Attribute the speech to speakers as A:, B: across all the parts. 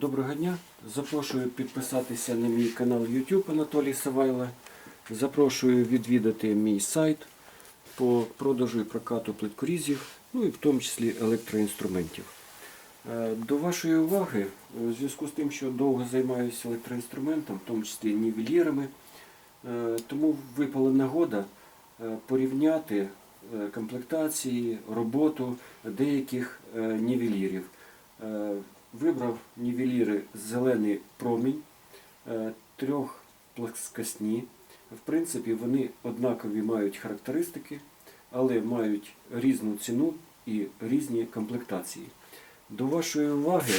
A: Доброго дня. Запрошую підписатися на мій канал YouTube Анатолій Савайло. Запрошую відвідати мій сайт по продажу і прокату плиткорізів, ну і в тому числі електроінструментів. Е, До вашої уваги, у зв'язку з тим, що довго займаюся електроінструментом, в тому числі нівелірами, е, тому випала нагода е, порівняти комплектації, роботу деяких нівелірів. Вибрав нівеліри зелений промінь, е, трьох плоскосні. В принципі, вони однакові мають характеристики, але мають різну ціну і різні комплектації. До вашої уваги,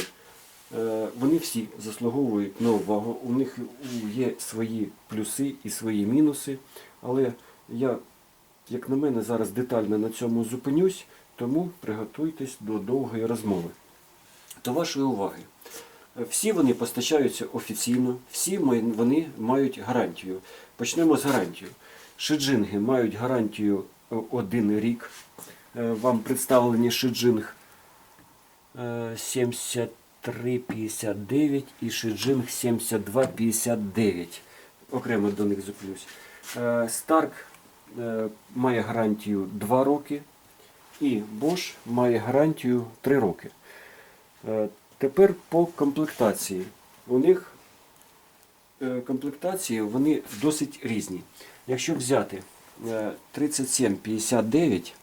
A: е, вони всі заслуговують на увагу. У них є свої плюси і свої мінуси. Але я, як на мене, зараз детально на цьому зупинюсь, тому приготуйтесь до довгої розмови. До вашої уваги. Всі вони постачаються офіційно, всі вони мають гарантію. Почнемо з гарантії. Шиджинги мають гарантію е, один рік. Е, Вам представлені шиджинг е, 7359 і шиджинг 7259. Окремо до них зуплюсь. Е, Старк е, має гарантію 2 роки і Bosch має гарантію 3 роки. Е, Тепер по комплектації. У них е, комплектації вони досить різні. Якщо взяти е, 3759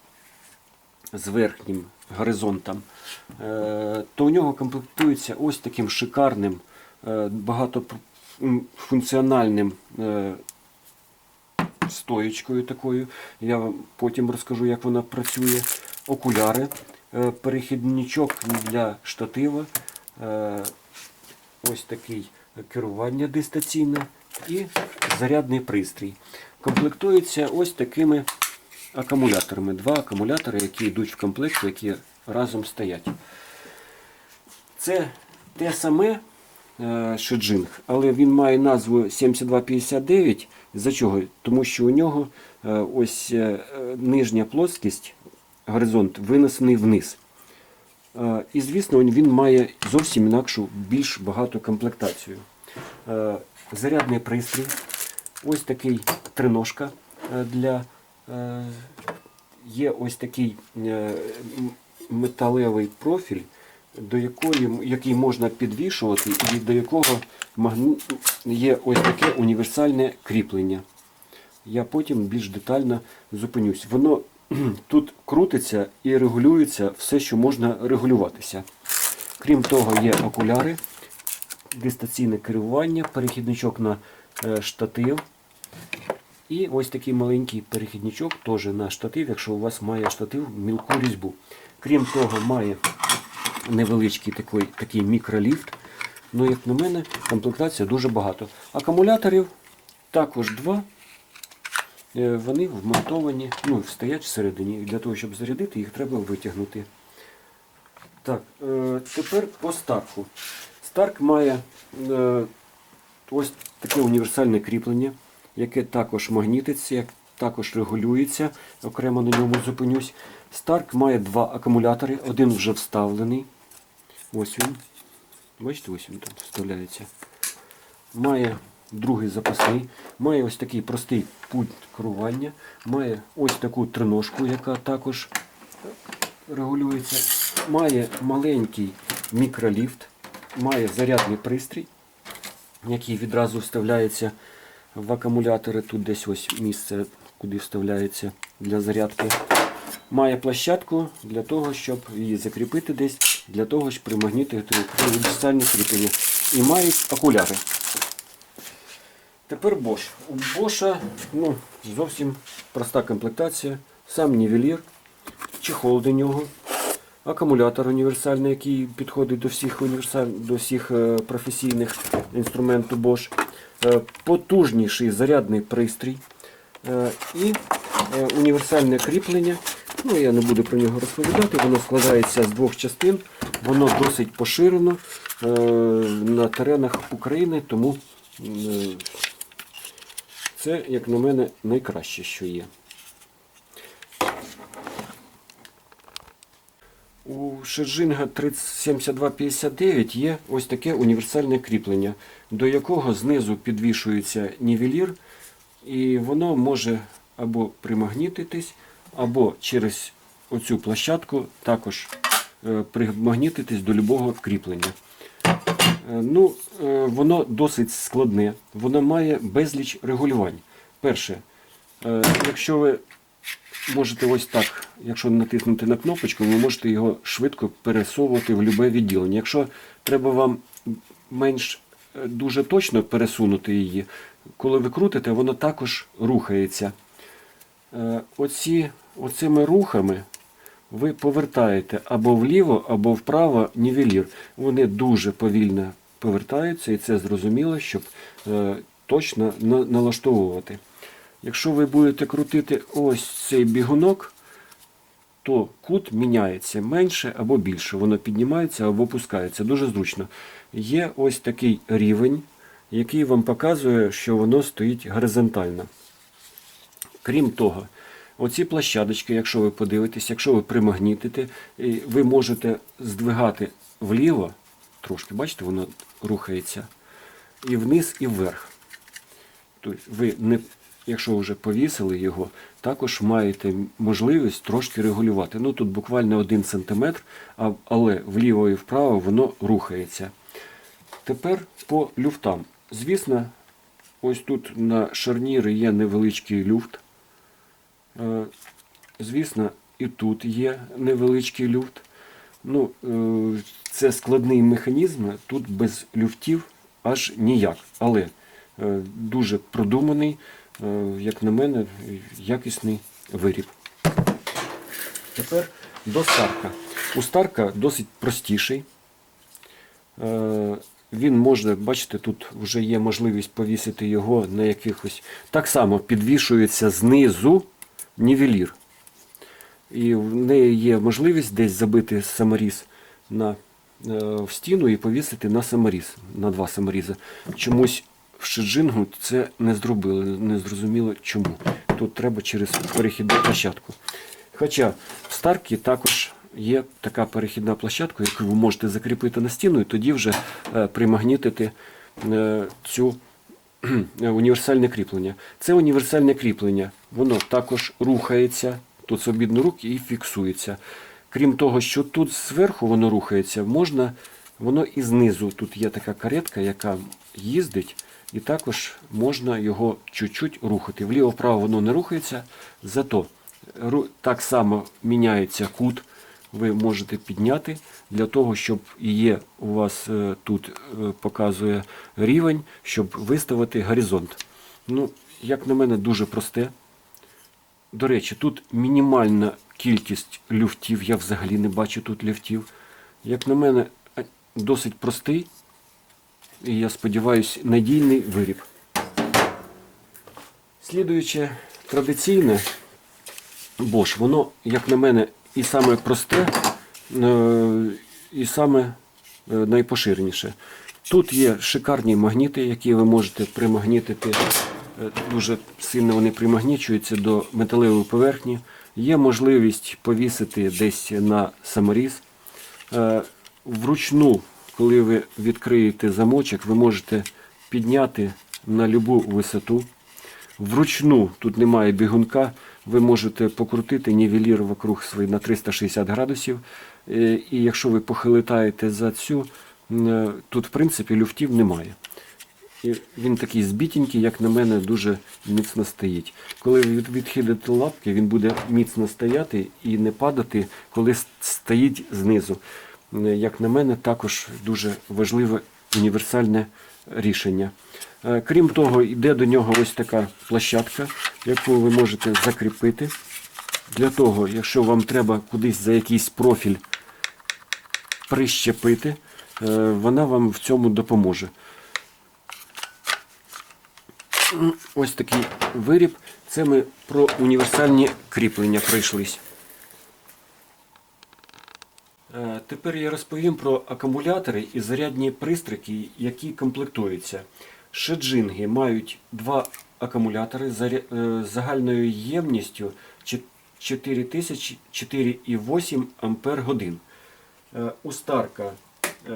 A: з верхнім горизонтом, е, то у нього комплектується ось таким шикарним, е, багатофункціональним е, стоєчкою такою. Я вам потім розкажу, як вона працює. Окуляри, е, перехідничок для штатива, е, ось такий керування дистанційне і зарядний пристрій. Комплектується ось такими акумуляторами. Два акумулятори, які йдуть в комплекті, які разом стоять. Це те саме е, Шеджинг, але він має назву 7259. За чого? Тому що у нього е, ось е, е, нижня плоскість, горизонт винесений вниз. Е, І, звісно, він- має зовсім інакшу, більш багату комплектацію. Е, Зарядний пристрій, ось такий триножка е, для. Є ось такий металевий профіль, до якої, який можна підвішувати, і до якого є ось таке універсальне кріплення. Я потім більш детально зупинюсь. Воно тут крутиться і регулюється все, що можна регулюватися. Крім того, є окуляри, дистанційне керування, перехідничок на е, штатив. І ось такий маленький перехідничок теж на штатив, якщо у вас має штатив мілку різьбу. Крім того, має невеличкий такий, такий мікроліфт. Ну, як на мене, комплектація дуже багато. Акумуляторів також два. Е, Вони вмонтовані, ну, стоять всередині. І Для того, щоб зарядити, їх треба витягнути. Так, е, тепер по Старку. Старк має е, ось таке універсальне кріплення, яке також магнітиться, також регулюється. Окремо на ньому зупинюсь. Старк має два акумулятори, один вже вставлений. Ось він. Бачите, ось він тут вставляється. Має другий запасний, має ось такий простий пульт керування, має ось таку триножку, яка також регулюється. Має маленький мікроліфт, має зарядний пристрій, який відразу вставляється в акумулятори. Тут десь ось місце, куди вставляється для зарядки. Має площадку для того, щоб її закріпити десь, для того, щоб примагнітити універсальне кріплення. І мають окуляри. Тепер Bosch. У Bosch ну, зовсім проста комплектація, сам нівелір, чехол до нього, акумулятор універсальний, який підходить до всіх, універсаль... до всіх е, професійних інструментів Bosch, е, потужніший зарядний пристрій е, і універсальне кріплення. Ну, я не буду про нього розповідати, воно складається з двох частин, воно досить поширено на теренах України, тому це, як на мене, найкраще, що є. У Шеджинга 7259 є ось таке універсальне кріплення, до якого знизу підвішується нівелір, і воно може або примагнітитись, або через оцю площадку також е, примагнітитись до любого кріплення. Е, Ну, е, воно досить складне, воно має безліч регулювань. Перше, е, якщо ви можете ось так, якщо натиснути на кнопочку, ви можете його швидко пересовувати в любе відділення. Якщо треба вам менш дуже точно пересунути її, коли ви крутите, воно також рухається. Оці, оцими рухами ви повертаєте або вліво, або вправо нівелір. Вони дуже повільно повертаються, і це зрозуміло, щоб е, точно на- налаштовувати. Якщо ви будете крутити ось цей бігунок, то кут міняється менше або більше. Воно піднімається або опускається. Дуже зручно. Є ось такий рівень, який вам показує, що воно стоїть горизонтально. Крім того, оці площадочки, якщо ви подивитесь, якщо ви примагнітите, ви можете здвигати вліво, трошки, бачите, воно рухається, і вниз, і вверх. Тобто ви не, якщо вже повісили його, також маєте можливість трошки регулювати. Ну тут буквально 1 см, але вліво і вправо воно рухається. Tепер по люфтам. Звісно, ось тут на шарніри є невеличкий люфт. Е, Звісно, і тут є невеличкий люфт. Ну, е, це складний механізм, тут без люфтів аж ніяк. Але е, дуже продуманий, як на мене, якісний виріб. Тепер до Старка. У Старка досить простіший. Він може, бачите, тут вже є можливість повісити його на якихось. Так само підвішується знизу нівелір. І в неї є можливість десь забити саморіз на, е, в стіну і повісити на саморіз, на два саморізи. Чомусь в Шеджингу це не зробили, не зрозуміло чому. Тут треба через перехідну площадку. Хоча в Старкі також є така перехідна площадка, яку ви можете закріпити на стіну і тоді вже е, примагнітити е, цю універсальне кріплення. Це універсальне кріплення, воно також рухається, тут свобідно руки і фіксується. Крім того, що тут зверху воно рухається, можна, воно і знизу. Тут є така каретка, яка їздить, і також можна його чуть-чуть рухати. Вліво-вправо воно не рухається, зато так само міняється кут. Ви можете підняти для того, щоб є у вас е, тут е, показує рівень, щоб виставити горизонт. Ну, як на мене, дуже просте. До речі, тут мінімальна кількість люфтів. Я взагалі не бачу тут люфтів. Як на мене, досить простий і я сподіваюся, надійний виріб. Слідуюче традиційне Bosch, воно, як на мене, і саме просте, е, і саме е, найпоширеніше. Тут є шикарні магніти, які ви можете примагнітити. Дуже сильно вони примагнічуються до металевої поверхні. Є можливість повісити десь на саморіз. Е, Вручну, коли ви відкриєте замочок, ви можете підняти на любу висоту. Вручну, тут немає бігунка, ви можете покрутити нівелір вокруг свій на 360 градусів. Е, І якщо ви похилитаєте за цю, е, тут в принципі люфтів немає. І він такий збітенький, як на мене, дуже міцно стоїть. Коли ви відхилите лапки, він буде міцно стояти і не падати, коли стоїть знизу. Е, Як на мене, також дуже важливе універсальне рішення. Е, Крім того, йде до нього ось така площадка, яку ви можете закріпити. Для того, якщо вам треба кудись за якийсь профіль прищепити, е, вона вам в цьому допоможе. Ось такий виріб. Це ми про універсальні кріплення пройшлись. Е, Тепер я розповім про акумулятори і зарядні пристрої, які комплектуються. Шеджинги мають два акумулятори з е, загальною ємністю чет- 4000 4,8 Ампер годин. Е, У Старка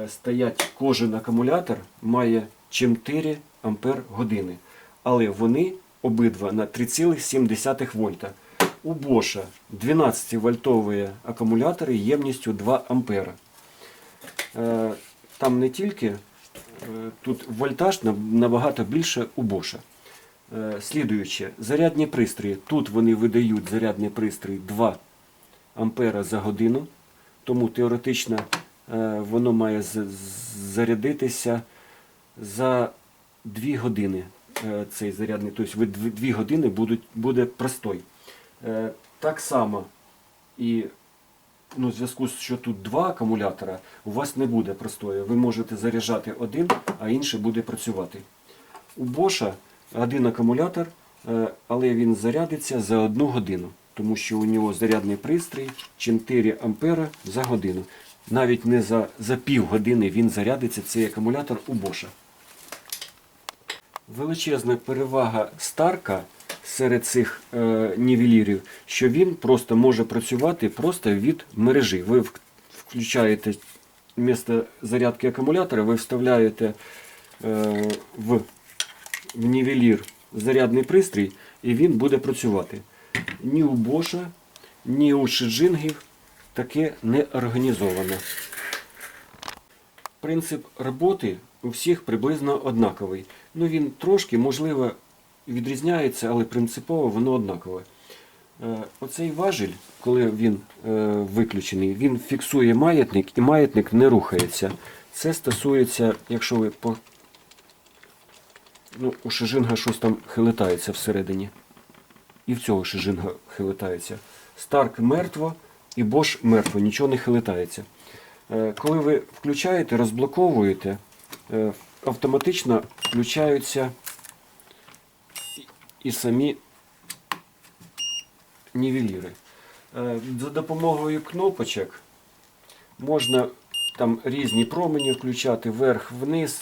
A: стоять кожен акумулятор має 4 ампер години, але вони обидва на 3,7 вольта. У Боша 12 вольтові акумулятори ємністю 2 ампера. Е, Там не тільки е, тут вольтаж набагато більше у Боша. Е, Слідуюче, зарядні пристрої. Тут вони видають зарядний пристрій 2 ампера за годину, тому теоретично воно має зарядитися за 2 години. Е, Цей зарядний, тобто ви 2 години будуть, буде простой. Е, Так само і ну, в зв'язку з що тут два акумулятора, у вас не буде простою. Ви можете заряджати один, а інший буде працювати. У Боша один акумулятор, е, але він зарядиться за одну годину, тому що у нього зарядний пристрій 4 ампера за годину. Навіть не за, за пів години він зарядиться цей акумулятор у Боша. Величезна перевага Старка серед цих е, нівелірів, що він просто може працювати просто від мережі. Ви включаєте вмісто зарядки акумулятора, ви вставляєте е, в, в нівелір зарядний пристрій, і він буде працювати. Ні у Боша, ні у Шиджингів таке не організовано. Принцип роботи у всіх приблизно однаковий. Ну він трошки, можливо, відрізняється, але принципово воно однакове. Е, Оцей важіль, коли він е, виключений, він фіксує маятник і маятник не рухається. Це стосується, якщо ви по. Ну, у шижинга щось там хилитається всередині. І в цього шижинга хилитається. Старк мертво і Бош мертво, нічого не хилитається. Е, Коли ви включаєте, розблоковуєте, автоматично включаються і- самі нівеліри. Е, За допомогою кнопочок можна там різні промені включати вверх, вниз.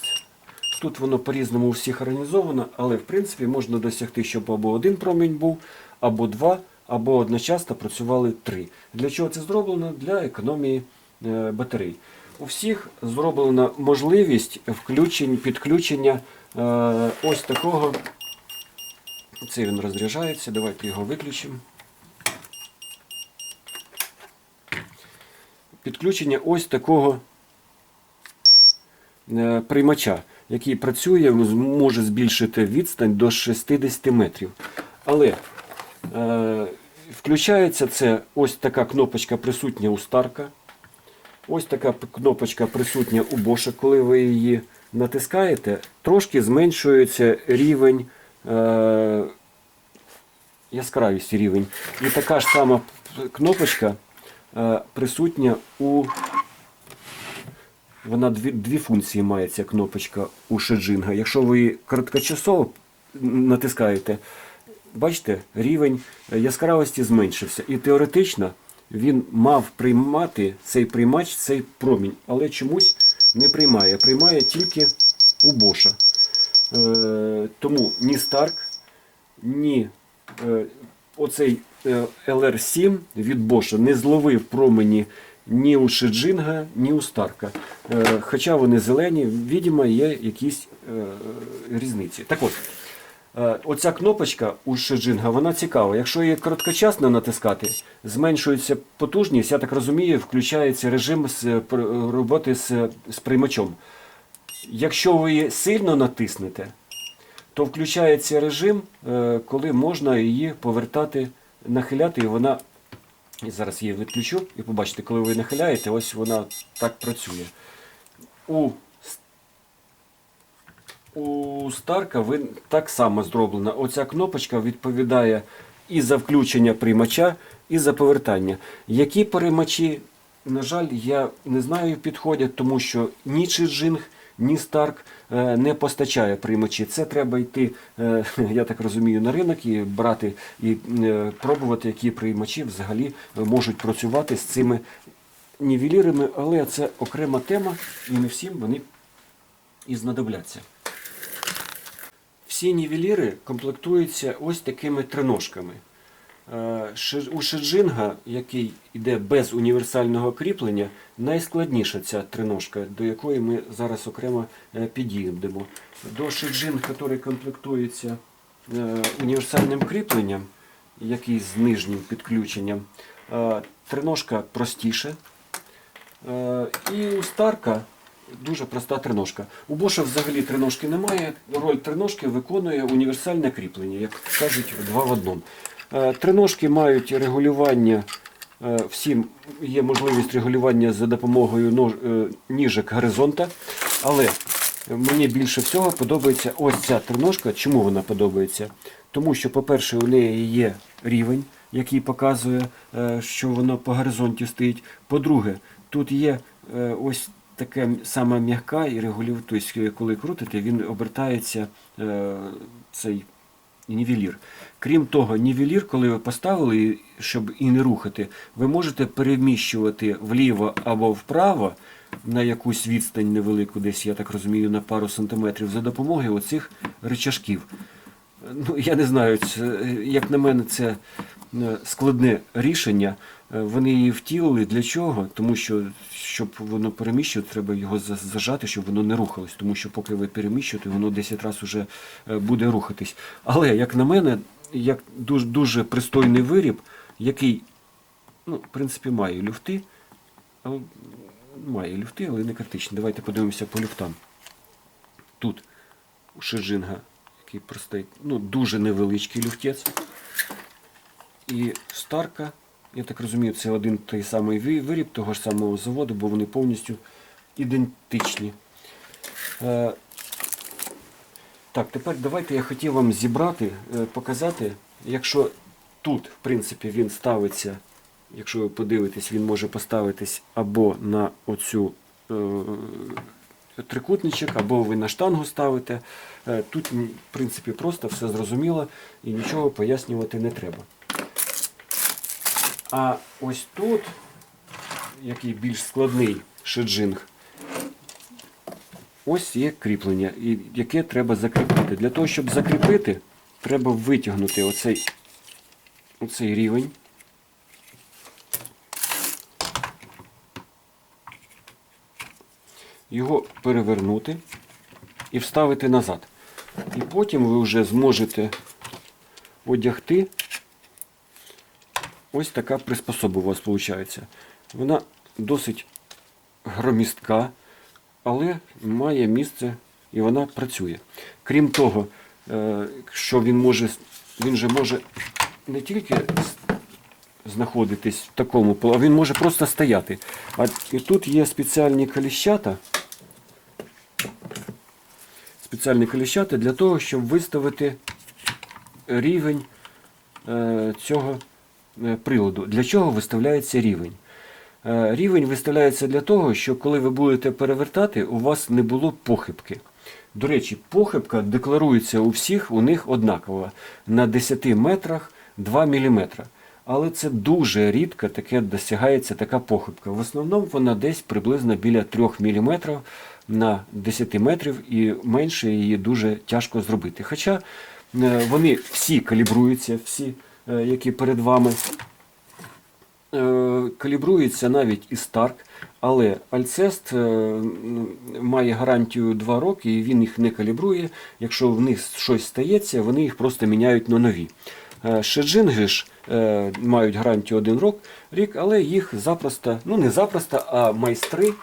A: Тут воно по-різному у всіх організовано, але в принципі можна досягти, щоб або один промінь був, або два, або одночасно працювали три. Для чого це зроблено? Для економії е, батарей. У всіх зроблена можливість включень, підключення е, ось такого. Це він розряджається. Давайте його виключимо. Підключення ось такого е, приймача, який працює, може збільшити відстань до 60 метрів. Але е, включається це ось така кнопочка присутня у Старка. Ось така кнопочка присутня у Боша. Коли ви її натискаєте, трошки зменшується рівень. Е, яскравість рівень. І така ж сама кнопочка е, присутня у. Вона дві, дві функції має ця кнопочка у Шеджинга. Якщо ви її короткочасово натискаєте, бачите, рівень яскравості зменшився. І теоретично він мав приймати цей приймач, цей промінь, але чомусь не приймає. Приймає тільки у Боша. Е, тому ні Старк, ні е, оцей е, LR7 від Боша не зловив промені ні у Шиджинга, ні у Старка. Е, хоча вони зелені, відомо, є якісь е, різниці. Так от, е, оця кнопочка у Шиджинга, вона цікава. Якщо її короткочасно натискати, зменшується потужність, я так розумію, включається режим з е, роботи з, з приймачом. Якщо ви її сильно натиснете, то включається режим, е, коли можна її повертати, нахиляти, і вона. Зараз її відключу, і побачите, коли ви нахиляєте, ось вона так працює. У, у Старка ви так само зроблена. Оця кнопочка відповідає і за включення приймача, і за повертання. Які приймачі, на жаль, я не знаю, підходять, тому що ні Чиджинг, ні Старк е, не постачає приймачі. Це треба йти, е, я так розумію, на ринок і брати і е, пробувати, які приймачі взагалі можуть працювати з цими нівелірами, але це окрема тема, і не всім вони і знадобляться. Всі нівеліри комплектуються ось такими триножками. Е, У Шеджинга, який йде без універсального кріплення, найскладніша ця триножка, до якої ми зараз окремо е, підійдемо. До Шеджин, який комплектується е, універсальним кріпленням, який з нижнім підключенням, триножка простіша. Е, І у Старка дуже проста триножка. У Боша взагалі триножки немає. Роль триножки виконує універсальне кріплення, як кажуть, два в одному. Е, Триножки мають регулювання. е, Всім є можливість регулювання за допомогою е, ніжок горизонта. Але мені більше всього подобається ось ця триножка. Чому вона подобається? Тому що, по-перше, у неї є рівень, який показує, що воно по горизонті стоїть. По-друге, тут є ось таке саме м'яка і регулює, тобто, коли крутите, він обертається е, цей нівелір. Крім того, нівелір, коли ви поставили, щоб і не рухати, ви можете переміщувати вліво або вправо на якусь відстань невелику, десь, я так розумію, на пару сантиметрів, за допомогою оцих рычажків. Ну, я не знаю, це, е, як на мене, це е, складне рішення. Е, Вони її втілили для чого? Тому що, щоб воно переміщувати, треба його зажати, щоб воно не рухалось. Тому що поки ви переміщуєте, воно 10 разів вже буде рухатись. Але, як на мене, як дуже, дуже пристойний виріб, який, ну, в принципі, має люфти, має люфти, але не критичні. Давайте подивимося по люфтам. Тут у Шеджинга, який простий, ну, дуже невеличкий люфтець. І Старка, я так розумію, це один той самий виріб того ж самого заводу, бо вони повністю ідентичні. Е, так, тепер давайте я хотів вам зібрати, е, показати, якщо тут, в принципі, він ставиться, якщо ви подивитесь, він може поставитись або на оцю е, трикутничок, або ви на штангу ставите. Тут, в принципі, просто все зрозуміло і нічого пояснювати не треба. А ось тут, який більш складний шеджинг, ось є кріплення, яке треба закріпити. Для того, щоб закріпити, треба витягнути оцей, оцей рівень. Його перевернути і вставити назад. І потім ви вже зможете одягти Ось така приспособа у вас виходить. Вона досить громістка, але має місце і вона працює. Крім того, е, що він може, він же може не тільки знаходитись в такому а він може просто стояти. А і тут є спеціальні коліщата. Спеціальні коліщата для того, щоб виставити рівень е, цього приладу. Для чого виставляється рівень? Е, Рівень виставляється для того, щоб коли ви будете перевертати, у вас не було похибки. До речі, похибка декларується у всіх, у них однакова. На 10 метрах 2 мм. Але це дуже рідко таке досягається така похибка. В основному вона десь приблизно біля 3 мм на 10 метрів і менше її дуже тяжко зробити. Хоча е, вони всі калібруються, всі, е, які перед вами е, калібрується навіть і Старк, але Альцест е, має гарантію 2 роки і він їх не калібрує. Якщо в них щось стається, вони їх просто міняють на нові. Е, Шеджинги ж е, мають гарантію 1 рок, рік, але їх запросто, ну не запросто, а майстри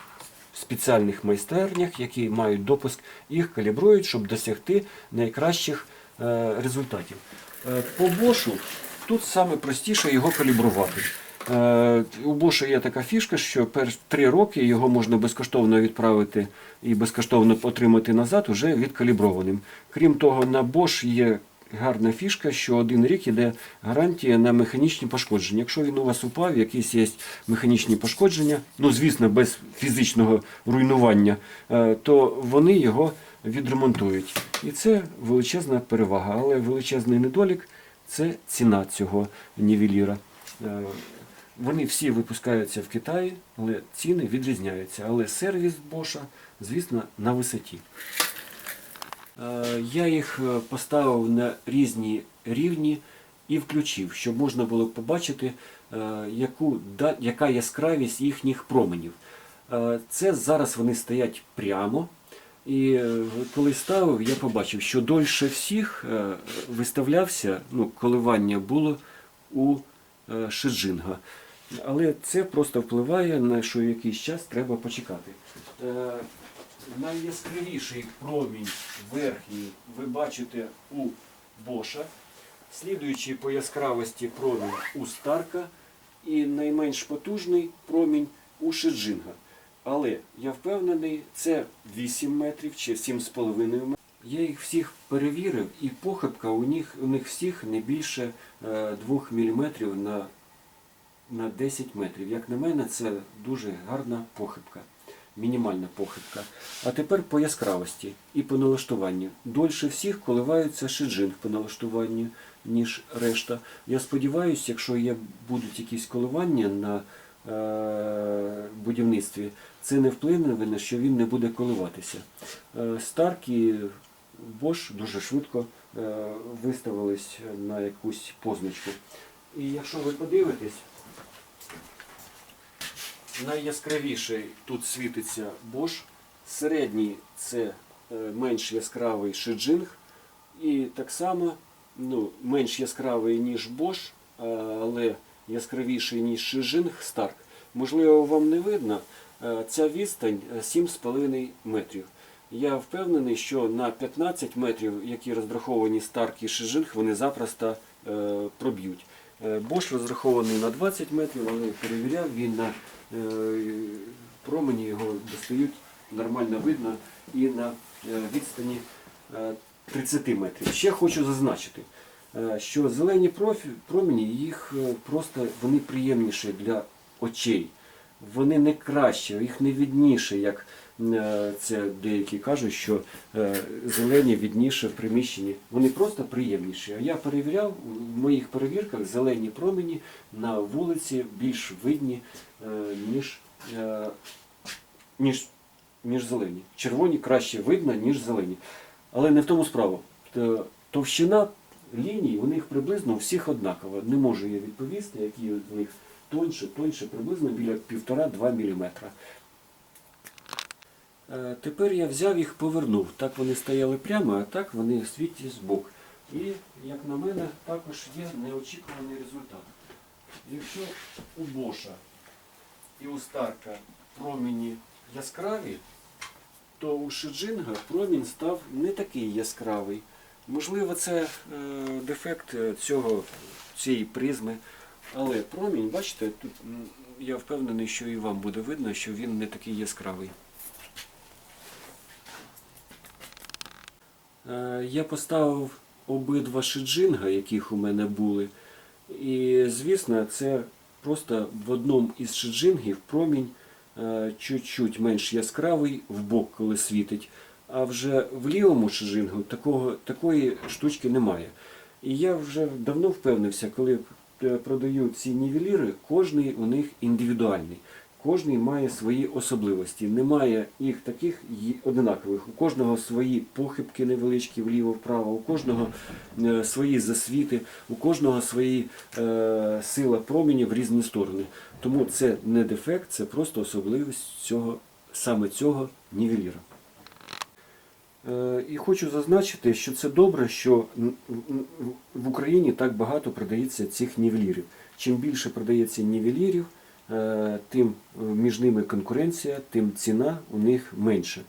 A: в спеціальних майстернях, які мають допуск, їх калібрують, щоб досягти найкращих е, результатів. Е, По бошу тут саме простіше його калібрувати. Е, У Боша є така фішка, що перш три роки його можна безкоштовно відправити і безкоштовно отримати назад уже відкаліброваним. Крім того, на Bosch є гарна фішка, що один рік іде гарантія на механічні пошкодження. Якщо він у вас упав, якісь є механічні пошкодження, ну звісно, без фізичного руйнування, е, то вони його відремонтують. І це величезна перевага, але величезний недолік це ціна цього нівеліра. Е, Вони всі випускаються в Китаї, але ціни відрізняються. Але сервіс Боша, звісно, на висоті. Е, Я їх е, поставив на різні рівні і включив, щоб можна було побачити, яку, яка яскравість їхніх променів. Це зараз вони стоять прямо. І е, коли ставив, я побачив, що дольше всіх е, виставлявся, ну, коливання було у е, Шиджинга. Але це просто впливає на що якийсь час треба почекати. Найяскравіший промінь верхній ви бачите у Боша, слідуючий по яскравості промінь у Старка і найменш потужний промінь у Шиджинга. Але я впевнений, це 8 метрів чи 7,5 метрів. Я їх всіх перевірив, і похибка у них, у них всіх не більше е, 2 мм на, на 10 метрів. Як на мене, це дуже гарна похибка, мінімальна похибка. А тепер по яскравості і по налаштуванню. Дольше всіх коливаються шиджинг по налаштуванню, ніж решта. Я сподіваюся, якщо є, будуть якісь коливання на е, будівництві, це не вплине що він не буде коливатися. Е, Старк і Bosch дуже швидко е, виставились на якусь позначку. І якщо ви подивитесь, найяскравіший тут світиться Bosch, середній це е, менш яскравий Шиджинг, і так само ну, менш яскравий, ніж Bosch, але яскравіший, ніж Шиджинг Старк. Можливо, вам не видно, ця відстань е, 7,5 метрів. Я впевнений, що на 15 метрів, які розраховані Старк і Шиджинг, вони запросто е, проб'ють. Е, Bosch розрахований на 20 метрів, але перевіряв він на е, промені його достають нормально видно і на е, відстані е, 30 метрів. Ще хочу зазначити, е, що зелені промені їх е, просто вони приємніші для очей. Вони не краще, їх не відніше, як е, це деякі кажуть, що е, зелені відніше в приміщенні. Вони просто приємніші. А я перевіряв в моїх перевірках зелені промені на вулиці більш видні, е, ніж, ніж, ніж зелені. Червоні краще видно, ніж зелені. Але не в тому справа. Товщина ліній у них приблизно у всіх однакова. Не можу я відповісти, які з них тоньше, тоньше, приблизно біля 1,5-2 мм. Е, Тепер я взяв їх, повернув. Так вони стояли прямо, а так вони світі збок. І, як на мене, також є неочікуваний результат. Якщо у Боша і у Старка промені яскраві, то у Шиджинга промінь став не такий яскравий. Можливо, це е, дефект е, цього, цієї призми. Але промінь, бачите, тут я впевнений, що і вам буде видно, що він не такий яскравий. Е, Я поставив обидва шиджинга, яких у мене були. І, звісно, це просто в одному із шиджингів промінь е, чуть-чуть менш яскравий в бок, коли світить. А вже в лівому шиджингу такого, такої штучки немає. І я вже давно впевнився, коли е, продаю ці нівеліри, кожний у них індивідуальний. Кожний має свої особливості. Немає їх таких одинакових. У кожного свої похибки невеличкі вліво-вправо, у кожного е, свої засвіти, у кожного свої е, сила промені в різні сторони. Тому це не дефект, це просто особливість цього, саме цього нівеліра. Е, І хочу зазначити, що це добре, що в Україні так багато продається цих нівелірів. Чим більше продається нівелірів, е, тим е, між ними конкуренція, тим ціна у них менша.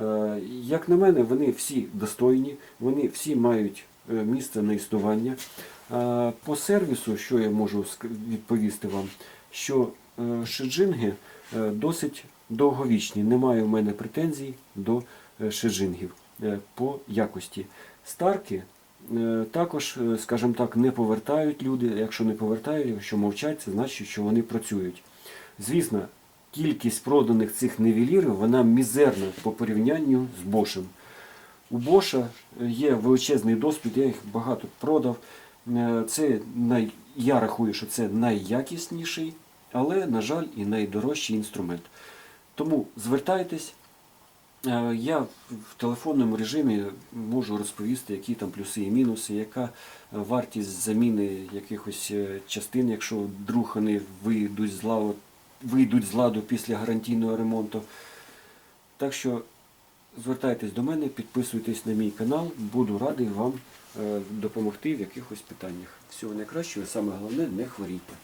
A: Е, Як на мене, вони всі достойні, вони всі мають місце на існування. По сервісу, що я можу відповісти вам, що шиджинги е, досить довговічні. Немає у мене претензій до е, шиджингів е, по якості. Старки е, також, скажімо так, не повертають люди. Якщо не повертають, якщо мовчать, це значить, що вони працюють. Звісно, кількість проданих цих невелірів вона мізерна по порівнянню з Бошем. У Боша є величезний досвід, я їх багато продав. Це най... Я рахую, що це найякісніший, але, на жаль, і найдорожчий інструмент. Тому звертайтесь, Я в телефонному режимі можу розповісти, які там плюси і мінуси, яка е, вартість заміни якихось е, частин, якщо вдруг вони вийдуть з ладу, вийдуть з ладу після гарантійного ремонту. Так що звертайтесь до мене, підписуйтесь на мій канал, буду радий вам е, допомогти в якихось питаннях. Всього найкращого, і саме головне не хворійте.